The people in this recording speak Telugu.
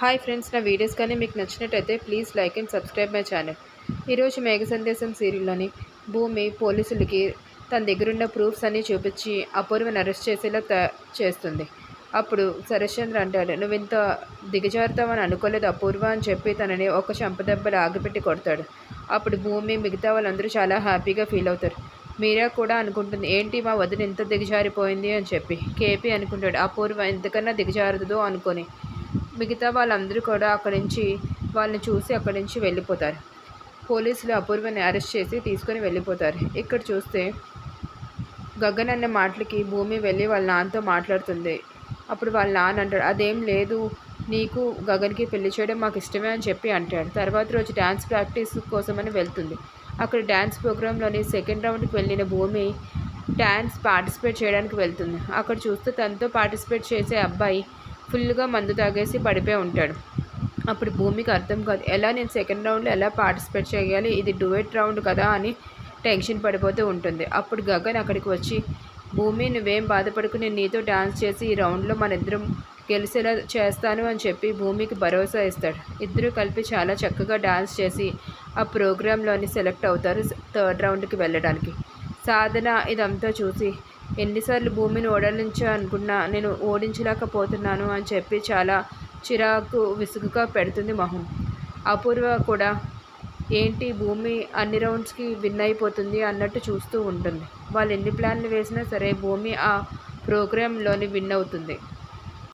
హాయ్ ఫ్రెండ్స్ నా వీడియోస్ కానీ మీకు నచ్చినట్టయితే please like and subscribe my channel. ఈరోజు మేఘ సందేశం సీరియల్లోని భూమి పోలీసులకి తన దగ్గరున్న ప్రూఫ్స్ అన్నీ చూపించి అపూర్వని అరెస్ట్ చేసేలా చేస్తుంది. అప్పుడు శరశ్చంద్ర అంటాడు నువ్వు ఇంత దిగజారుతావని అనుకోలేదు అపూర్వ అని చెప్పి తనని ఒక చెంపదెబ్బలు ఆగిపెట్టి కొడతాడు. అప్పుడు భూమి మిగతా వాళ్ళందరూ చాలా హ్యాపీగా ఫీల్ అవుతారు. మీరా కూడా అనుకుంటుంది ఏంటి మా వదిన ఎంత దిగజారిపోయింది అని చెప్పి. కేపీ అనుకుంటాడు అపూర్వ ఎంతకన్నా దిగజారుతుందో అనుకొని. మిగతా వాళ్ళందరూ కూడా అక్కడి నుంచి వాళ్ళని చూసి అక్కడి నుంచి వెళ్ళిపోతారు. పోలీసులు అపూర్వని అరెస్ట్ చేసి తీసుకొని వెళ్ళిపోతారు. ఇక్కడ చూస్తే గగన్ అన్న మాటలకి భూమి వెళ్ళి వాళ్ళ నాన్నతో మాట్లాడుతుంది. అప్పుడు వాళ్ళ నాన్న అంటాడు అదేం లేదు నీకు గగన్కి పెళ్ళి చేయడం మాకు ఇష్టమే అని చెప్పి అంటాడు. తర్వాత రోజు డ్యాన్స్ ప్రాక్టీస్ కోసమని వెళ్తుంది. అక్కడ డ్యాన్స్ ప్రోగ్రాంలోని సెకండ్ రౌండ్కి వెళ్ళిన భూమి డ్యాన్స్ పార్టిసిపేట్ చేయడానికి వెళ్తుంది. అక్కడ చూస్తే తనతో పార్టిసిపేట్ చేసే అబ్బాయి ఫుల్గా మందు తాగేసి పడిపోయి ఉంటాడు. అప్పుడు భూమికి అర్థం కాదు ఎలా నేను సెకండ్ రౌండ్లో ఎలా పార్టిసిపేట్ చేయాలి ఇది డువేట్ రౌండ్ కదా అని టెన్షన్ పడిపోతూ ఉంటుంది. అప్పుడు గగన్ అక్కడికి వచ్చి భూమి నువ్వేం బాధపడకు నేను నీతో డాన్స్ చేసి ఈ రౌండ్లో మన ఇద్దరం గెలిచేలా చేస్తాను అని చెప్పి భూమికి భరోసా ఇస్తాడు. ఇద్దరు కలిపి చాలా చక్కగా డాన్స్ చేసి ఆ ప్రోగ్రాంలోని సెలెక్ట్ అవుతారు థర్డ్ రౌండ్కి వెళ్ళడానికి. సాధన ఇదంతా చూసి ఎన్నిసార్లు భూమిని ఓడించా అనుకున్నా నేను ఓడించలేకపోతున్నాను అని చెప్పి చాలా చిరాకు విసుగుగా పెడుతుంది మొహం. అపూర్వ కూడా ఏంటి భూమి అన్ని రౌండ్స్కి విన్ అయిపోతుంది అన్నట్టు చూస్తూ ఉంటుంది. వాళ్ళు ఎన్ని ప్లాన్లు వేసినా సరే భూమి ఆ ప్రోగ్రాంలోని విన్ అవుతుంది.